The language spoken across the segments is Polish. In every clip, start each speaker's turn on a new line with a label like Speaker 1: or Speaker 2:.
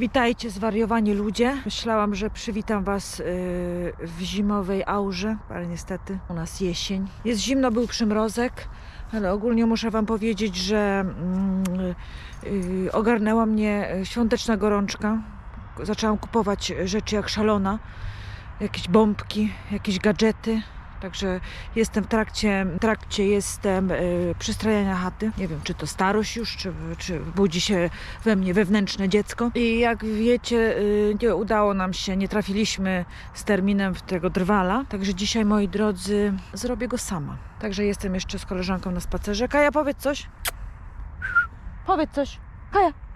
Speaker 1: Witajcie zwariowani ludzie. Myślałam, że przywitam Was yy, w zimowej aurze, ale niestety u nas jesień. Jest zimno, był przymrozek, ale ogólnie muszę Wam powiedzieć, że mm, yy, ogarnęła mnie świąteczna gorączka. Zaczęłam kupować rzeczy jak szalona, jakieś bombki, jakieś gadżety. Także jestem w trakcie, trakcie jestem yy, przystrajania chaty. Nie wiem, czy to starość już, czy, czy budzi się we mnie wewnętrzne dziecko. I jak wiecie, yy, nie udało nam się, nie trafiliśmy z terminem w tego drwala. Także dzisiaj, moi drodzy, zrobię go sama. Także jestem jeszcze z koleżanką na spacerze. Kaja, powiedz coś. Powiedz coś. Kaja.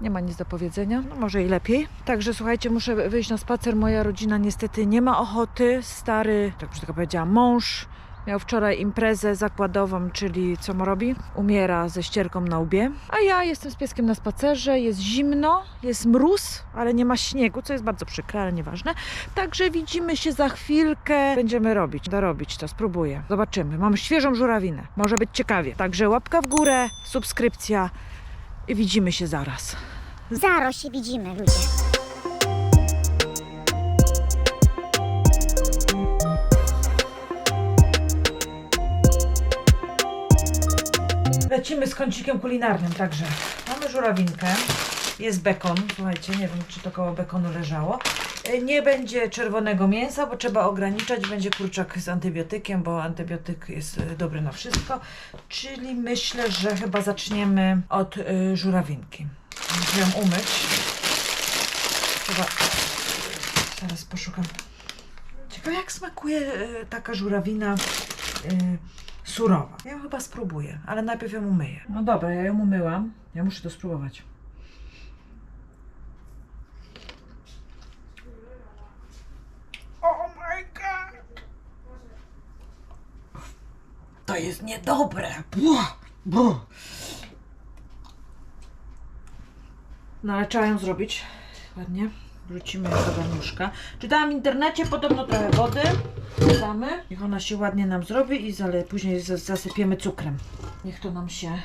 Speaker 1: Nie ma nic do powiedzenia, no może i lepiej. Także słuchajcie, muszę wyjść na spacer. Moja rodzina niestety nie ma ochoty. Stary, tak już tylko powiedziałam, mąż miał wczoraj imprezę zakładową, czyli co ma robi? Umiera ze ścierką na łbie. A ja jestem z pieskiem na spacerze, jest zimno, jest mróz, ale nie ma śniegu, co jest bardzo przykre, ale nieważne. Także widzimy się za chwilkę. Będziemy robić, dorobić to, spróbuję. Zobaczymy. Mam świeżą żurawinę. Może być ciekawie. Także łapka w górę, subskrypcja i widzimy się zaraz.
Speaker 2: Zaro się widzimy, ludzie.
Speaker 1: Lecimy z kącikiem kulinarnym, także mamy żurawinkę, jest bekon, słuchajcie, nie wiem czy to koło bekonu leżało. Nie będzie czerwonego mięsa, bo trzeba ograniczać, będzie kurczak z antybiotykiem, bo antybiotyk jest e, dobry na wszystko. Czyli myślę, że chyba zaczniemy od y, żurawinki. Ją umyć. Chyba zaraz poszukam. Ciekawe jak smakuje y, taka żurawina y, surowa. Ja ją chyba spróbuję, ale najpierw ją umyję. No dobra, ja ją umyłam. Ja muszę to spróbować. To jest niedobre. Buh, buh. No ale trzeba ją zrobić ładnie. Wrzucimy ją do garnuszka. Czytałam w internecie, podobno trochę wody dodamy. Niech ona się ładnie nam zrobi i zale, później zas- zasypiemy cukrem. Niech to nam się...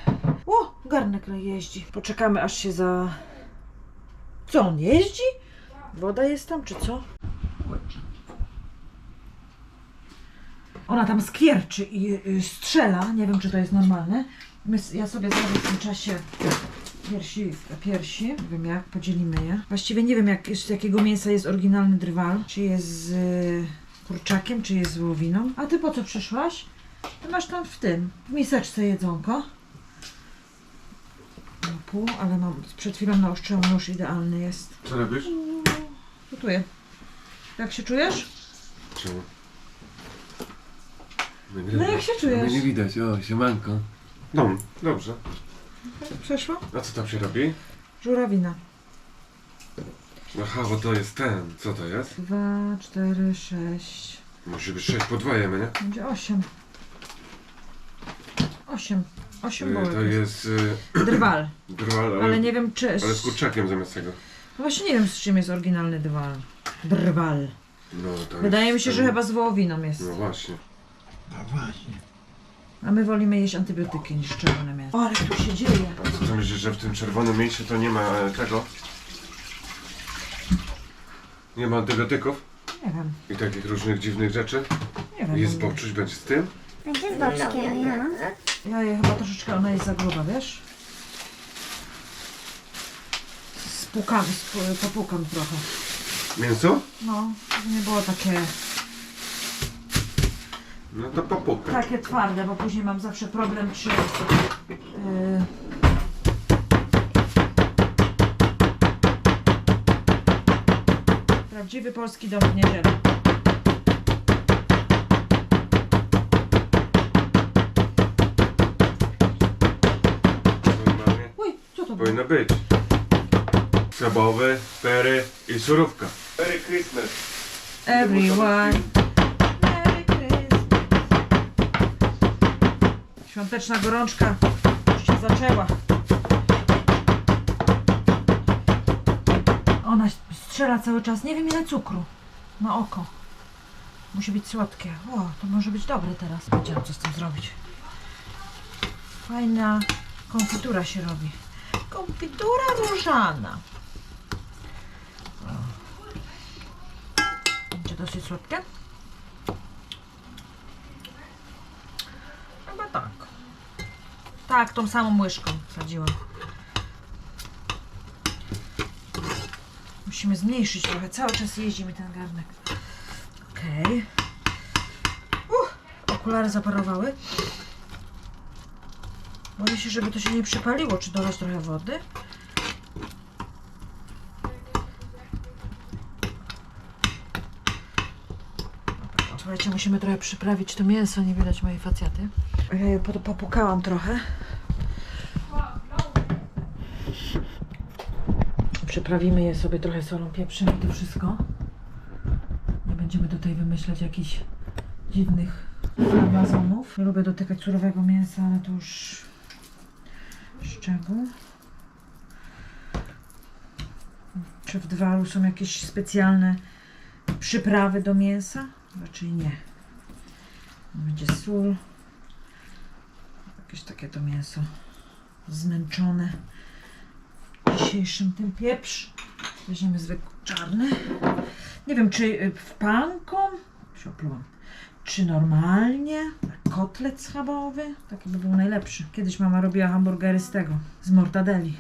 Speaker 1: O, garnek jeździ. Poczekamy aż się za... Co, on jeździ? Woda jest tam, czy co? Ona tam skwierczy i y, strzela. Nie wiem, czy to jest normalne. Ja sobie zrobię w tym czasie piersi, piersi. Nie wiem jak, podzielimy je. Właściwie nie wiem, jak, z jakiego mięsa jest oryginalny drwal. Czy jest z y, kurczakiem, czy jest z wołowiną. A ty po co przyszłaś? Ty masz tam w tym, w miseczce jedzonko. Na pół, ale mam, przed chwilą naostrzyłam nóż, idealny jest.
Speaker 3: Co robisz?
Speaker 1: Gotuję. Jak się czujesz?
Speaker 3: Czemu?
Speaker 1: No jak się czujesz?
Speaker 3: Mnie nie widać, o, siemanko. No, dobrze.
Speaker 1: Przeszło?
Speaker 3: A co tam się robi?
Speaker 1: Żurawina.
Speaker 3: Aha, bo to jest ten. Co to jest?
Speaker 1: Dwa, cztery, sześć.
Speaker 3: Musi być 6 podwajemy, nie?
Speaker 1: Będzie osiem. Osiem. Osiem
Speaker 3: Y,
Speaker 1: bołek
Speaker 3: to
Speaker 1: jest.
Speaker 3: jest y,
Speaker 1: Drwal.
Speaker 3: drwal, ale,
Speaker 1: Ale nie wiem czy...
Speaker 3: ale z kurczakiem zamiast tego.
Speaker 1: No Właśnie nie wiem z czym jest oryginalny drwal. Drwal.
Speaker 3: No, to
Speaker 1: Wydaje
Speaker 3: jest
Speaker 1: mi się, że
Speaker 3: ten-
Speaker 1: chyba z wołowiną jest.
Speaker 3: No właśnie.
Speaker 1: A my wolimy jeść antybiotyki niż czerwone mięso. O, ale tu się dzieje.
Speaker 3: A co ty myślisz, że w tym czerwonym miejscu to nie ma e, tego? Nie ma antybiotyków
Speaker 1: Nie wiem.
Speaker 3: i takich różnych dziwnych rzeczy?
Speaker 1: Nie wiem.
Speaker 3: Jest bobczuś będzie z tym?
Speaker 2: Będzie z boczkiem, no.
Speaker 1: Ja je chyba troszeczkę, ona jest za gruba, wiesz? Spłukam, sp- popłukam trochę.
Speaker 3: Mięso?
Speaker 1: No, żeby nie było takie,
Speaker 3: No to popukaj.
Speaker 1: takie twarde, bo później mam zawsze problem, czy... Yy, Prawdziwy polski dom w niedzielę.
Speaker 3: Normalnie.
Speaker 1: Uj, co to było?
Speaker 3: Powinno być. Schabowy, pery i surówka. Merry Christmas.
Speaker 1: Everyone. Świąteczna gorączka już się zaczęła. Ona strzela cały czas. Nie wiem ile cukru. Na oko. Musi być słodkie. O, to może być dobre teraz. Wiedziałam co z tym zrobić. Fajna konfitura się robi. Konfitura różana. Będzie dosyć słodkie? Chyba tak. Tak, tą samą łyżką sadziłam. Musimy zmniejszyć trochę. Cały czas jeździ mi ten garnek. Okej. Uh, okulary zaparowały. Boję się, żeby to się nie przypaliło. Czy dolać trochę wody? Słuchajcie, musimy trochę przyprawić to mięso. Nie widać mojej facjaty. Pod- popukałam trochę. Przyprawimy je sobie trochę solą, pieprzem i to wszystko. Nie będziemy tutaj wymyślać jakichś dziwnych farmazonów. Nie lubię dotykać surowego mięsa, ale to już szczegół. Czy w dwaru są jakieś specjalne przyprawy do mięsa? Raczej nie. Będzie sól. Jakieś takie to mięso zmęczone dzisiejszym tym pieprz. Weźmiemy zwykły czarny. Nie wiem, czy y, w panką, się czy normalnie, kotlet schabowy, taki by był najlepszy. Kiedyś mama robiła hamburgery z tego, z mortadeli.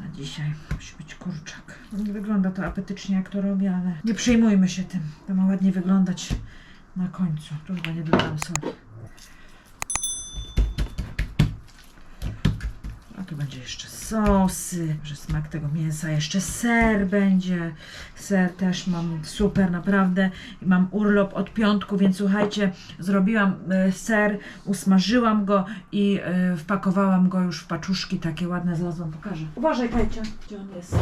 Speaker 1: A dzisiaj musi być kurczak. Nie wygląda to apetycznie jak to robię, ale nie przejmujmy się tym. To ma ładnie wyglądać na końcu. Tu chyba nie dodałam soli. A tu będzie jeszcze sosy, że smak tego mięsa, jeszcze ser będzie. Ser też mam super, naprawdę. Mam urlop od piątku, więc słuchajcie, zrobiłam e, ser, usmażyłam go i e, wpakowałam go już w paczuszki takie ładne. Zaraz wam pokażę. Uważaj, Kajcia, gdzie on jest.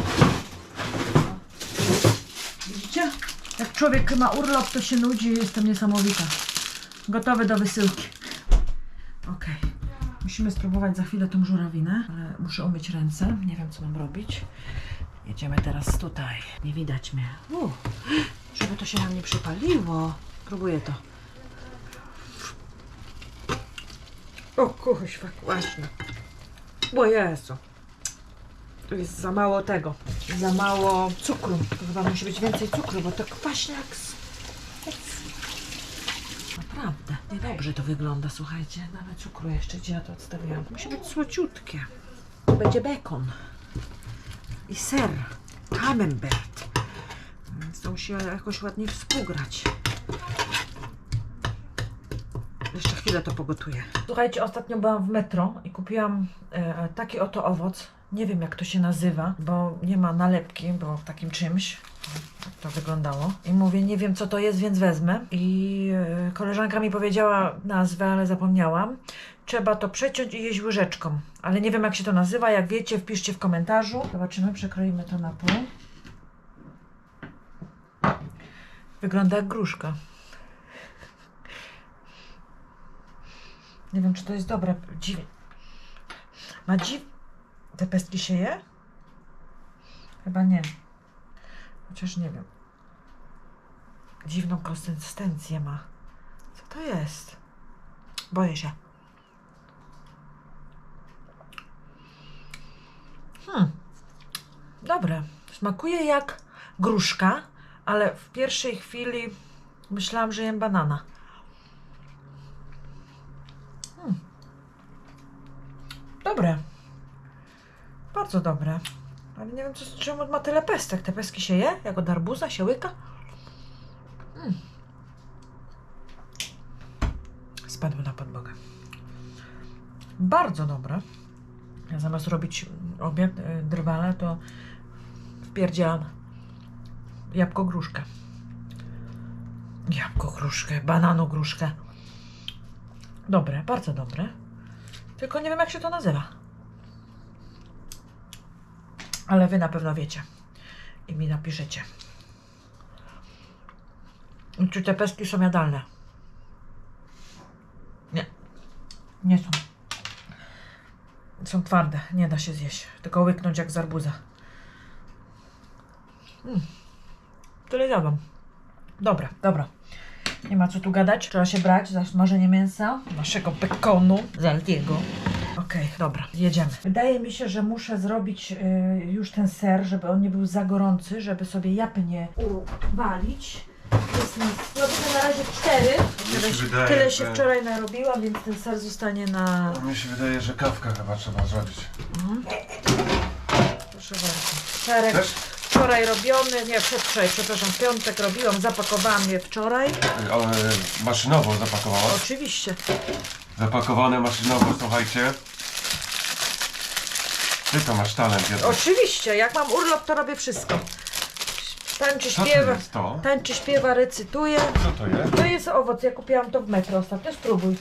Speaker 1: Widzicie? Jak człowiek ma urlop, to się nudzi. Jestem niesamowita. Gotowy do wysyłki. Musimy spróbować za chwilę tą żurawinę, ale muszę umyć ręce. Nie wiem, co mam robić. Jedziemy teraz tutaj. Nie widać mnie. U, żeby to się nam nie przypaliło. Próbuję to. O, kuźwa, właśnie. O Jezu. Tu jest za mało tego. Za mało cukru. To chyba musi być więcej cukru, bo to jak z... Naprawdę. Niedobrze to wygląda, słuchajcie. Nawet cukru jeszcze gdzie ja to odstawiłam. Musi być słociutkie. To będzie bekon. I ser. Camembert. Więc to musi jakoś ładnie współgrać. Jeszcze chwilę to pogotuję. Słuchajcie, ostatnio byłam w metro i kupiłam e, taki oto owoc. Nie wiem jak to się nazywa, bo nie ma nalepki, bo w takim czymś. To wyglądało. I mówię, nie wiem co to jest, więc wezmę. I e, koleżanka mi powiedziała nazwę, ale zapomniałam. Trzeba to przeciąć i jeść łyżeczką. Ale nie wiem jak się to nazywa. Jak wiecie, wpiszcie w komentarzu. Zobaczymy, przekroimy to na pół. Wygląda jak gruszka. Nie wiem, czy to jest dobre. Dziw... Ma dziw... Te pestki się je? Chyba nie. Chociaż nie wiem. Dziwną konsystencję ma. Co to jest? Boję się. Hmm. Dobre. Smakuje jak gruszka, ale w pierwszej chwili myślałam, że jem banana. Hmm. Dobre. Bardzo dobre. Ale nie wiem, co, czemu ma tyle pestek. Te pestki się je? Jak od arbuza się łyka? Mm. Spadły na podłogę. Bardzo dobre. Ja zamiast robić obiad, y, drwale, to wpierdziałam jabłko gruszkę. Jabłko gruszkę, banano gruszkę. Dobre, bardzo dobre. Tylko nie wiem, jak się to nazywa. Ale wy na pewno wiecie. I mi napiszecie. Czy te pestki są jadalne? Nie. Nie są. Są twarde. Nie da się zjeść. Tylko łyknąć jak z arbuza. Mm. Tyle jadam. Dobra, dobra. Nie ma co tu gadać. Trzeba się brać za smażenie mięsa, naszego bekonu z Altiego. Okej, dobra, jedziemy. Wydaje mi się, że muszę zrobić y, już ten ser, żeby on nie był za gorący, żeby sobie japy nie uwalić. Jest nas, robię to na razie cztery.
Speaker 3: Mi się
Speaker 1: Tyle,
Speaker 3: wydaje,
Speaker 1: tyle się
Speaker 3: że-
Speaker 1: wczoraj narobiłam, więc ten ser zostanie na...
Speaker 3: Mi się wydaje, że kawkę chyba trzeba zrobić.
Speaker 1: Proszę bardzo. Serek
Speaker 3: Też?
Speaker 1: wczoraj robiony, nie przedwczoraj, przepraszam, w piątek robiłam, zapakowałam je wczoraj.
Speaker 3: Ale maszynowo zapakowała.
Speaker 1: Oczywiście.
Speaker 3: Zapakowane maszynowo, słuchajcie. Ty to masz talent jednak.
Speaker 1: Oczywiście, jak mam urlop, to robię wszystko. Tańczy,
Speaker 3: Co to
Speaker 1: śpiewa,
Speaker 3: jest to?
Speaker 1: tańczy, śpiewa, recytuje.
Speaker 3: Co to jest?
Speaker 1: To jest owoc, ja kupiłam to w metro ostatnio, spróbuj.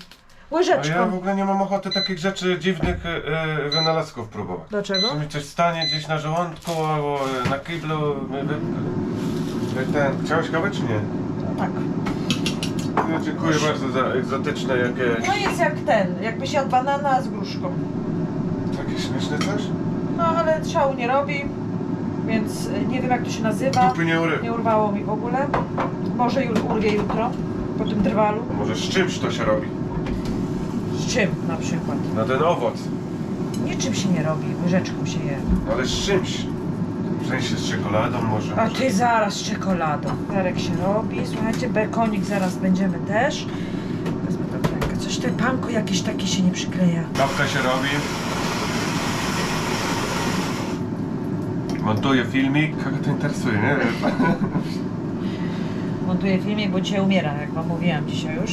Speaker 3: A
Speaker 1: Łyżeczką.
Speaker 3: ja w ogóle nie mam ochoty takich rzeczy dziwnych e, e, wynalazków próbować.
Speaker 1: Dlaczego?
Speaker 3: Co mi coś stanie gdzieś na żołądku albo na kiblu. my- wy- Jak ten, chciałeś kawę czy nie?
Speaker 1: Tak.
Speaker 3: No, dziękuję bardzo za egzotyczne jakieś.
Speaker 1: No jest jak ten, jakbyś jadł banana z gruszką.
Speaker 3: Takie śmieszne coś?
Speaker 1: No ale szału nie robi, więc y, nie wiem jak to się nazywa.
Speaker 3: Dupy nie.
Speaker 1: Nie urwało mi w ogóle. Może już urwie jutro, po tym trwalu.
Speaker 3: Może z czymś to się robi?
Speaker 1: Z czym na przykład?
Speaker 3: Na ten owoc.
Speaker 1: Niczym się nie robi, łyżeczką się je.
Speaker 3: Ale z czymś. W sensie z czekoladą może.
Speaker 1: A ty zaraz z czekoladą. Perek się robi, słuchajcie, bekonik zaraz będziemy też. Wezmę w rękę. Coś te panko jakieś takie się nie przykleja.
Speaker 3: Kawka się robi. Montuję filmik. Kogo to interesuje, nie.
Speaker 1: Montuję filmik, bo dzisiaj umiera, jak wam mówiłam dzisiaj już.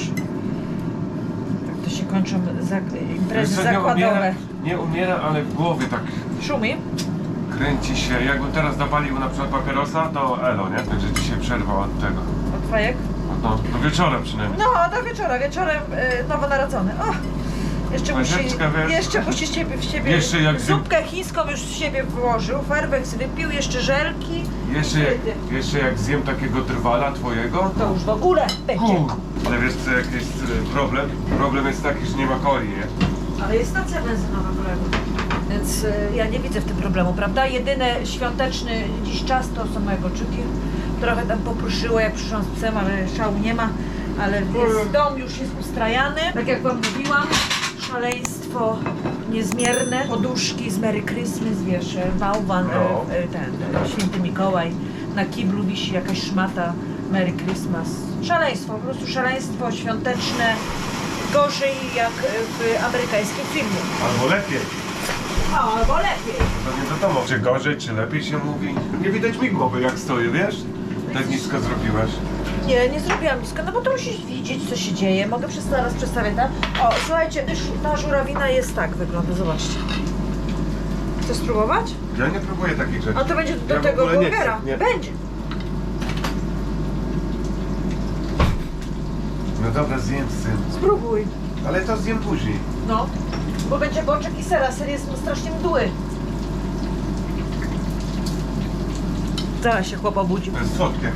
Speaker 1: Tak to się kończą zak- imprezy
Speaker 3: Wiesz co, nie umiera,
Speaker 1: zakładowe.
Speaker 3: nie umiera, ale w głowie tak
Speaker 1: Szumi?
Speaker 3: Kręci się. Jakbym teraz zapalił na przykład papierosa, to elo, nie? Także dzisiaj przerwa od tego.
Speaker 1: Od fajek?
Speaker 3: No, do wieczora przynajmniej.
Speaker 1: No, do wieczora, wieczorem y, nowonarodzony. O! Jeszcze musi,
Speaker 3: Łyżeczka, wiesz?
Speaker 1: jeszcze musi z siebie, w siebie
Speaker 3: Jeszcze jak
Speaker 1: zupkę chińską już z siebie włożył, farbek wypił, jeszcze żelki.
Speaker 3: Jeszcze, jak- jeszcze jak zjem takiego drwala twojego,
Speaker 1: To już w ogóle będzie.
Speaker 3: Ale wiesz co, jaki jest e, problem? Problem jest taki, że nie ma coli, nie?
Speaker 1: Ale jest stacja benzynowa, kolego. Więc y, ja nie widzę w tym problemu, prawda? Jedyny świąteczny dziś czas to są moje boczyki. Trochę tam popruszyło, jak przyszłam z psem, ale szału nie ma. Ale jest, dom już jest ustrajany. Tak jak wam mówiłam, szaleństwo niezmierne. Poduszki z Merry Christmas, wiesz, e, bałwan, e,
Speaker 3: No.
Speaker 1: e, ten, e, święty Mikołaj. Na kiblu wisi jakaś szmata Merry Christmas. Szaleństwo, po prostu szaleństwo świąteczne. Gorzej jak e, w amerykańskim filmie.
Speaker 3: Albo lepiej.
Speaker 1: Albo lepiej.
Speaker 3: Pewnie do domu. Czy gorzej, czy lepiej się mówi? Nie widać mi głowy jak stoję, wiesz? Tak nisko zrobiłaś.
Speaker 1: Nie, nie zrobiłam nisko, no bo to musisz widzieć, co się dzieje. Mogę przez zaraz przedstawić, tak? O, słuchajcie, ta- ta żurawina jest tak, wygląda, zobaczcie. Chcesz spróbować?
Speaker 3: Ja nie próbuję takich rzeczy.
Speaker 1: A to będzie do
Speaker 3: Ja w
Speaker 1: tego
Speaker 3: ogóle nie
Speaker 1: burgera.
Speaker 3: nie.
Speaker 1: Będzie.
Speaker 3: No dobra, zjem syn.
Speaker 1: Spróbuj.
Speaker 3: Ale to zjem później.
Speaker 1: No, bo będzie boczek i sera. Ser jest strasznie mdły. Zaraz się chłop obudzi,
Speaker 3: To jest słodkie.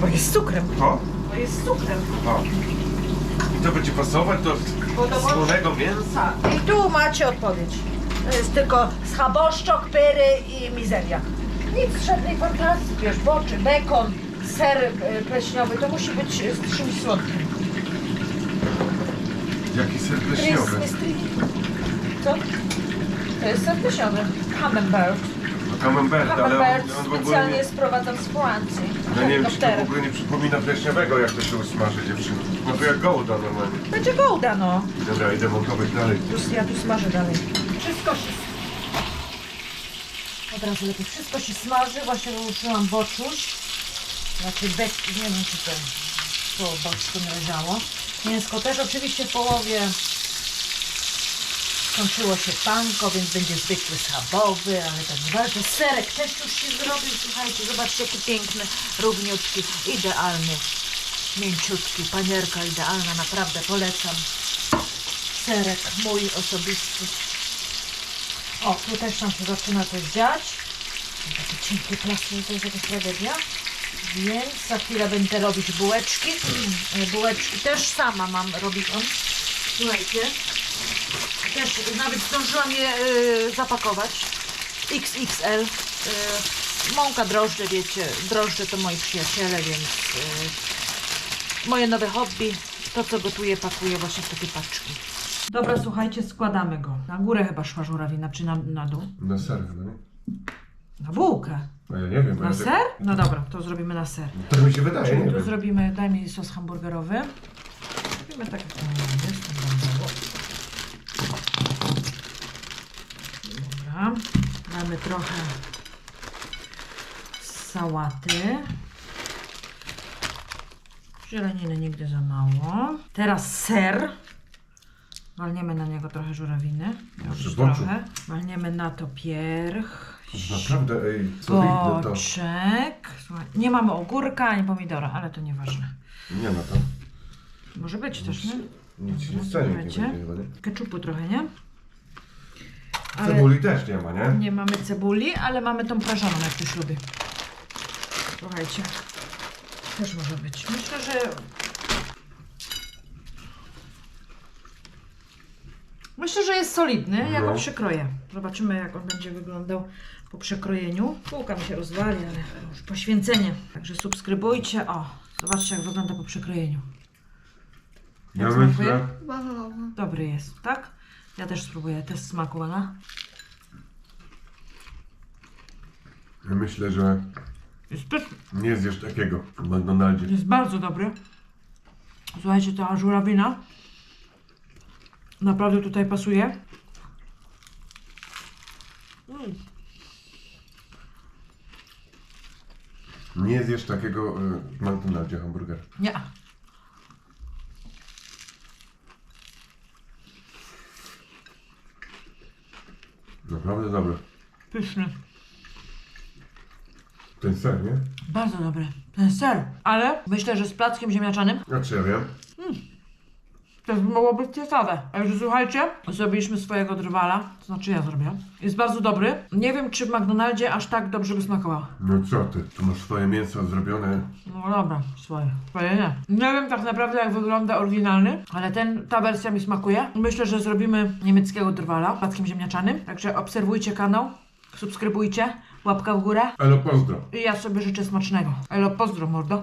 Speaker 1: bo jest z cukrem.
Speaker 3: To?
Speaker 1: Bo jest z cukrem.
Speaker 3: O. I to będzie pasować do słonego mięsa?
Speaker 1: I tu macie odpowiedź. To jest tylko schaboszczok, pyry i mizeria. Nic, żadnej fantazji. Wiesz, boczy, bekon, ser e, pleśniowy, to musi być z czymś słodkim.
Speaker 3: Jaki ser pleśniowy.
Speaker 1: Co? To jest ser pleśniowy. Camembert.
Speaker 3: No camembert, ale on,
Speaker 1: Camembert
Speaker 3: on w ogóle
Speaker 1: specjalnie
Speaker 3: nie...
Speaker 1: sprowadzam z Francji.
Speaker 3: No nie wiem, czy to w
Speaker 1: Helikopterem.
Speaker 3: ogóle nie przypomina pleśniowego, jak to się usmaży dziewczyny. No to jak gołda normalnie.
Speaker 1: Będzie gołda, no.
Speaker 3: Dobra, idę montować dalej.
Speaker 1: Tu, ja tu smażę dalej. Wszystko się... Od razu lepiej. Wszystko się smaży. Właśnie wyłuszyłam boczuś. Znaczy bez... Nie wiem, czy to... To boczku nie leżało. Mięsko też oczywiście w połowie. Skończyło się panko, więc będzie zwykły schabowy, ale to nieważne. Serek też już się zrobił. Słuchajcie, zobaczcie jaki piękny, równiutki, idealny, mięciutki. Panierka idealna, naprawdę polecam serek mój osobisty. O, tu też nam się zaczyna coś dziać. Taki cienki plastik, to jest jakaś tragedia. Więc za chwilę będę robić bułeczki. Bułeczki też sama mam robić. Słuchajcie. Też nawet zdążyłam je y, zapakować. XXL. Y, mąka drożdże, wiecie. Drożdże to moi przyjaciele, więc y, moje nowe hobby. To co gotuję, pakuję właśnie w takie paczki. Dobra, słuchajcie, składamy go. Na górę chyba szła żurawina, czy na, na dół?
Speaker 3: Na ser chyba, nie?
Speaker 1: Na bułkę.
Speaker 3: No ja nie wiem. bo
Speaker 1: Na
Speaker 3: ja tak-
Speaker 1: ser? No dobra, to zrobimy na ser.
Speaker 3: Tak mi się wydaje, nie
Speaker 1: Czyli tu
Speaker 3: wiem.
Speaker 1: zrobimy, daj mi sos hamburgerowy. Zrobimy tak jak to jest. standardowo. Dobra. Damy trochę sałaty. Zieleniny nigdy za mało. Teraz ser. Walniemy na niego trochę żurawiny. Już trochę. Walniemy na to pierch.
Speaker 3: Naprawdę, ej, solidne to.
Speaker 1: Słuchaj, nie mamy ogórka ani pomidora, ale to nieważne.
Speaker 3: Nie no to.
Speaker 1: Może być też, nie?
Speaker 3: Nic chyba, nie?
Speaker 1: Keczupu trochę, nie? Ale
Speaker 3: Cebuli też nie ma, nie?
Speaker 1: nie mamy cebuli, ale mamy tą prażoną, jak ktoś lubi. Słuchajcie. Też może być. Myślę, że... Myślę, że jest solidny. Ja go
Speaker 3: No.
Speaker 1: przekroję. Zobaczymy, jak on będzie wyglądał po przekrojeniu. Półka mi się rozwali, ale już poświęcenie. Także subskrybujcie. O, zobaczcie, jak wygląda po przekrojeniu.
Speaker 3: Ja
Speaker 1: Jak
Speaker 3: myślę,
Speaker 1: smakuje? Dobry jest, tak? Ja też spróbuję. Test smaku,
Speaker 3: ja myślę, że
Speaker 1: Jest pyszny.
Speaker 3: nie zjesz takiego w McDonaldzie.
Speaker 1: Jest bardzo dobry. Słuchajcie, ta żurawina naprawdę tutaj pasuje. Mm.
Speaker 3: Nie zjesz takiego y, w McDonaldzie hamburgera.
Speaker 1: Nie.
Speaker 3: Naprawdę dobre.
Speaker 1: Pyszny.
Speaker 3: Ten ser, nie?
Speaker 1: Bardzo dobry. Ten ser. Ale myślę, że z plackiem ziemniaczanym
Speaker 3: A czy ja wiem?
Speaker 1: Też mogło być ciekawe. Także słuchajcie, zrobiliśmy swojego drwala. To znaczy ja zrobię. Jest bardzo dobry. Nie wiem, czy w McDonaldzie aż tak dobrze by smakował.
Speaker 3: No co ty? Tu masz swoje mięso zrobione.
Speaker 1: No dobra, swoje. Swoje nie. Nie wiem tak naprawdę jak wygląda oryginalny, ale ten, ta wersja mi smakuje. Myślę, że zrobimy niemieckiego drwala plackiem ziemniaczanym. Także obserwujcie kanał, subskrybujcie, łapka w górę
Speaker 3: Elo, pozdro.
Speaker 1: i ja sobie życzę smacznego. Elo, pozdro mordo.